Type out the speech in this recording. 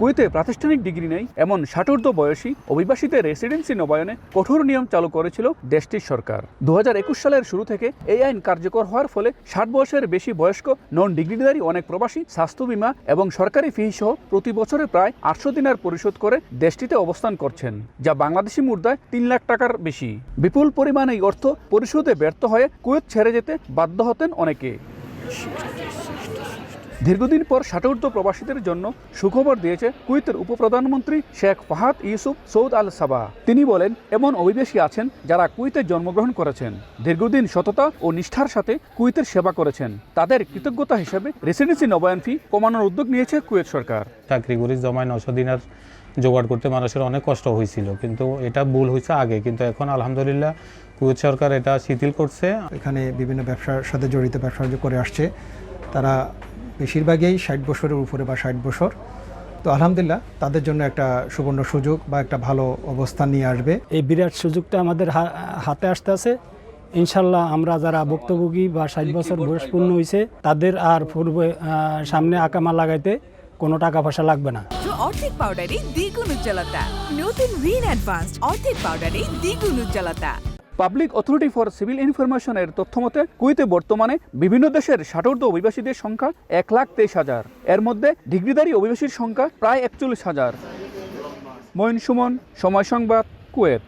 কুয়েতে প্রাতিষ্ঠানিক ডিগ্রি নেই, এমন ষাটোর্ধ বয়সী অভিবাসীদের রেসিডেন্সি নবায়নে কঠোর নিয়ম চালু করেছিল দেশটির সরকার। দু হাজার একুশ সালের শুরু থেকে এই আইন কার্যকর হওয়ার ফলে ষাট বয়সের বেশি বয়স্ক নন ডিগ্রিধারী অনেক প্রবাসী, স্বাস্থ্য বীমা এবং সরকারি ফি সহ প্রতি বছরে প্রায় আটশো দিনার পরিশোধ করে দেশটিতে অবস্থান করছেন, যা বাংলাদেশি মুদ্রায় তিন লাখ টাকার বেশি। বিপুল পরিমাণ এই অর্থ পরিশোধে ব্যর্থ হয়ে কুয়েত ছেড়ে যেতে বাধ্য হতেন অনেকে। দীর্ঘদিন পর ষাটোর্ধ প্রবাসীদের জন্য সুখবর দিয়েছে কুয়েতের উপপ্রধানমন্ত্রী শেখ ফাহাদ ইউসুফ সৌদ আল সাবা। তিনি বলেন এমন অভিবাসী আছেন যারা কুয়েতে জন্মগ্রহণ করেছেন। দীর্ঘদিন সততা ও নিষ্ঠার সাথে কুয়েতের সেবা করেছেন। তাদের কৃতজ্ঞতা হিসেবে রেসিডেন্সি নবায়ন ফি কমানোর উদ্যোগ নিয়েছে কুয়েত সরকার। চাকরি করি জমায় নশো দিনের জোগাড় করতে মানুষের অনেক কষ্ট হয়েছিল কিন্তু এটা ভুল হয়েছে আগে। কিন্তু এখন আলহামদুলিল্লাহ কুয়েত সরকার এটা শিথিল করছে। এখানে বিভিন্ন ব্যবসার সাথে জড়িত ব্যবসা করে আসছে। তারা বেশিরভাগই ষাট বছরের উপরে বা ষাট বছর। তো আলহামদুলিল্লাহ তাদের জন্য একটা সুবর্ণ সুযোগ বা একটা ভালো অবস্থান নিয়ে আসবে। এই বিরাট সুযোগটা আমাদের হা- হাতে আসতে আছে। ইনশাল্লাহ আমরা যারা ভুক্তভোগী বা ষাট বছর বয়স পূর্ণ হয়েছে তাদের আর পূর্বে সামনে আকামা লাগাইতে কোনো টাকা পয়সা লাগবে না। অর্ধেক পাউডারে দ্বিগুণ উজ্জ্বলতা। নতুন রিন অ্যাডভান্সড অর্ধেক পাউডারে দ্বিগুণ উজ্জ্বলতা। পাবলিক অথরিটি ফর সিভিল ইনফরমেশনের তথ্য মতে, কুয়েতে বর্তমানে বিভিন্ন দেশের ষাটোর্ধ অভিবাসীদের সংখ্যা এক লাখ তেইশ হাজার। এর মধ্যে ডিগ্রিধারী অভিবাসীর সংখ্যা প্রায় একচল্লিশ হাজার। মঈন সুমন সময় সংবাদ, কুয়েত।